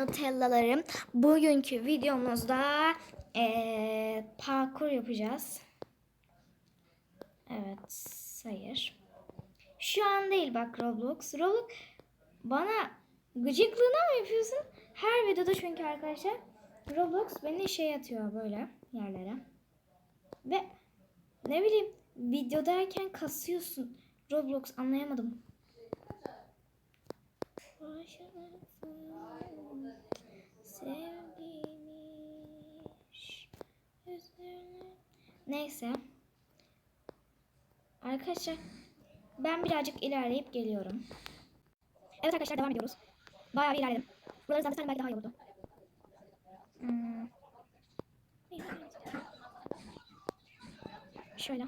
Nutellalarım. Bugünkü videomuzda eee, parkur yapacağız. Evet, hayır. Şu an değil bak Roblox. Roblox bana gıcıklığına mı yapıyorsun? Her videoda çünkü arkadaşlar Roblox beni şey atıyor böyle yerlere. Ve ne bileyim videodayken kasıyorsun. Roblox anlayamadım. Neyse. Arkadaşlar ben birazcık ilerleyip geliyorum. Evet arkadaşlar devam ediyoruz. Bayağı bir ilerledim. Buraları zaten belki daha iyi olurdu. Hmm. Şöyle.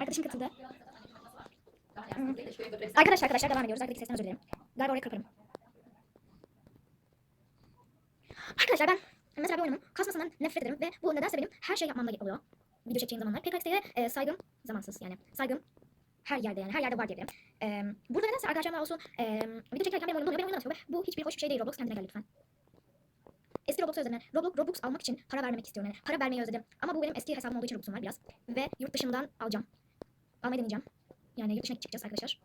Arkadaşım katıldı. Arkadaşlar arkadaşlar devam ediyoruz. Arkadaki sesten özür dilerim. Galiba orayı kırparım. Arkadaşlar ben mesela bir oyunumun kasmasından nefret ederim ve bu nedense benim her şey yapmamda oluyor. Video çekeceğim zamanlar. PKX'de e, saygım zamansız yani. Saygım her yerde yani her yerde var diyebilirim. E, burada nedense arkadaşlarımla olsun e, video çekerken benim oyunumda oluyor, benim ve bu hiçbir hoş bir şey değil Roblox kendine gel lütfen. Eski Roblox'u özledim. Roblox, Robux almak için para vermek istiyorum yani. Para vermeyi özledim. Ama bu benim eski hesabım olduğu için Robux'um var biraz. Ve yurt dışından alacağım. Almayı deneyeceğim. Yani yurt dışına çıkacağız arkadaşlar.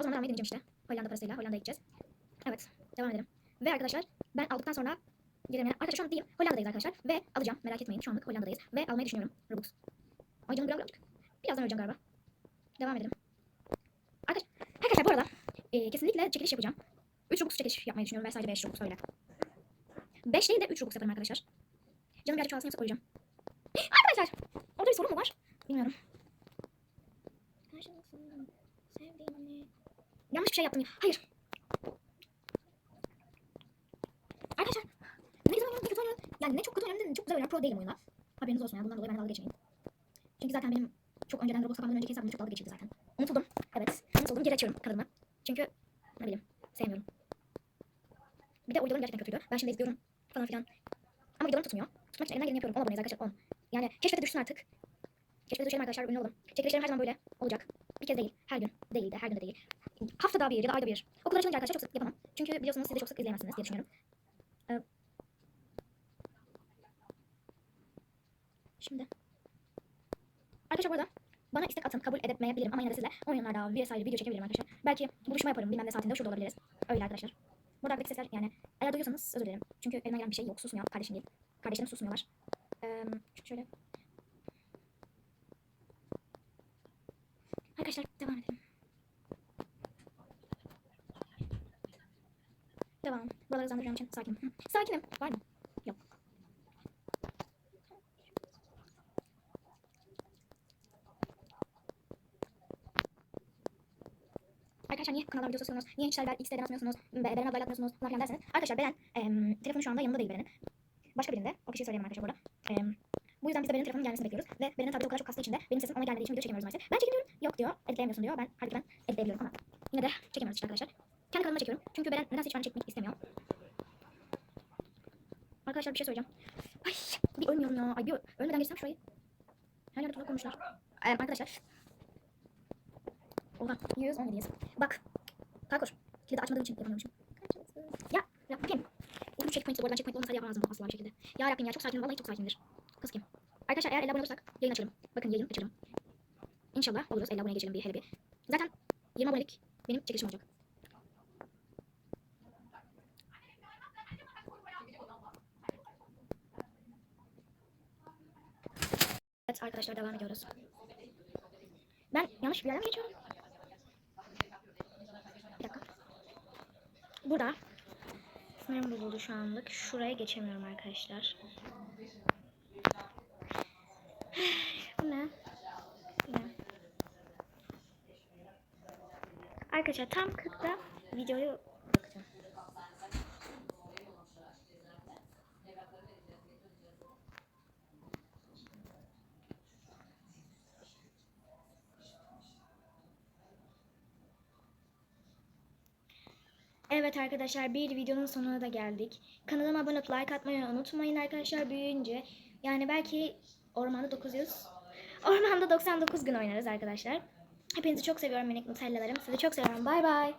O zaman almayı deneyeceğim işte. Hollanda parasıyla Hollanda'ya gideceğiz. Evet. Devam edelim. Ve arkadaşlar ben aldıktan sonra gidelim. Arkadaşlar şu an değilim. Hollanda'dayız arkadaşlar. Ve alacağım. Merak etmeyin. Şu anlık Hollanda'dayız. Ve almayı düşünüyorum. Robux. Ay canım biraz birazcık. Birazdan öleceğim galiba. Devam edelim. Arkadaş, arkadaşlar bu arada e, kesinlikle çekiliş yapacağım. 3 Robux çekiliş yapmayı düşünüyorum. Ve sadece 5 Robux öyle. 5 değil de 3 Robux yaparım arkadaşlar. Canım birazcık çoğalsın yoksa koyacağım. Arkadaşlar orada bir sorun mu var? Bilmiyorum. Yanlış bir şey yaptım ya. Hayır. Arkadaşlar ne güzel ne kötü oynuyorum. Yani ne çok kötü ne çok güzel oynuyorum. Pro değilim oyunda. Haberiniz olsun ya. Bundan dolayı ben dalga geçmeyin. Çünkü zaten benim çok önceden Roblox kapamadan önceki hesabımda çok dalga geçildi zaten. Unutuldum. Evet. Unutuldum. Geri açıyorum kanalımı. Çünkü ne bileyim sevmiyorum. Bir de o videolarım gerçekten kötüydü. Ben şimdi izliyorum falan filan. Ama videolarım tutmuyor. Tutmak için elimden geleni yapıyorum. 10 aboneyiz arkadaşlar 10. Yani keşfete düşsün artık. Keşfete düşelim arkadaşlar ünlü olalım. Çekilişlerim her zaman böyle olacak. Bir kez değil. Her gün. Değil de her gün de değil. Haftada bir ya da ayda bir. Okul açılınca arkadaşlar çok sık yapamam. Çünkü biliyorsunuz siz de çok sık izleyemezsiniz diye düşünüyorum. Ee, şimdi. Arkadaşlar bu arada bana istek atın kabul edemeyebilirim ama yine de sizle oyunlarda vesaire video çekebilirim arkadaşlar. Belki buluşma yaparım bilmem ne saatinde şurada olabiliriz. Öyle arkadaşlar. Burada arkadaki sesler yani eğer duyuyorsanız özür dilerim. Çünkü elimden gelen bir şey yok. Susmuyor. Kardeşim değil. Kardeşlerim susmuyorlar. Ee, şöyle. Arkadaşlar devam edelim. Devam. Buraları hızlandıracağım için sakinim. Hı. Sakinim. Var mı? Yok. Arkadaşlar niye kanalda video atmıyorsunuz? Niye hiç Serber X'den atmıyorsunuz? Be Beren ablayla atmıyorsunuz? Falan filan derseniz. Arkadaşlar Beren em, telefonu şu anda yanında değil Beren'in. Başka birinde. O kişiyi söyleyemem arkadaşlar burada. Em, bu yüzden biz de Beren'in telefonun gelmesini bekliyoruz. Ve Beren'in tableti o kadar çok kastığı için de benim sesim ona gelmediği için video çekemiyoruz maalesef. Ben çekemiyorum. Yok diyor. Editleyemiyorsun diyor. Ben halbuki ben editleyebiliyorum ama yine de çekemiyoruz işte arkadaşlar. Kendi kanalıma çekiyorum. Çünkü Beren nedense hiç bana çekmek istemiyor. Arkadaşlar bir şey söyleyeceğim. Ay bir ölmüyorum ya. Ay bir ölmeden geçsem şurayı. Her yerde tuzak koymuşlar. Ee, arkadaşlar. Oha 117'yiz. Bak. Parkur. Kilidi açmadığım için yapamıyormuşum. Ya Rabbim. Bu checkpoint'i bu aradan checkpoint olmasaydı yapamazdım asla bir şekilde. Ya Rabbim ya çok sakinim. Vallahi çok sakindir. Arkadaşlar eğer 50 abone olursak yayın açalım. Bakın yayın açalım. İnşallah oluruz. 50 aboneye geçelim bir hele bir. Zaten 20 abonelik benim çekilişim olacak. Evet arkadaşlar devam ediyoruz. Ben yanlış bir yerden mi geçiyorum? Bir dakika. Burada sınırım bozuldu şu anlık. Şuraya geçemiyorum arkadaşlar. Bu ne? Bu ne? Arkadaşlar tam 40'da videoyu bakacağım. Evet arkadaşlar bir videonun sonuna da geldik. Kanalıma abone olup like atmayı unutmayın arkadaşlar büyüyünce. Yani belki ormanda 900, ormanda 99 gün oynarız arkadaşlar. Hepinizi çok seviyorum minik nutellalarım. Sizi çok seviyorum. Bay bay.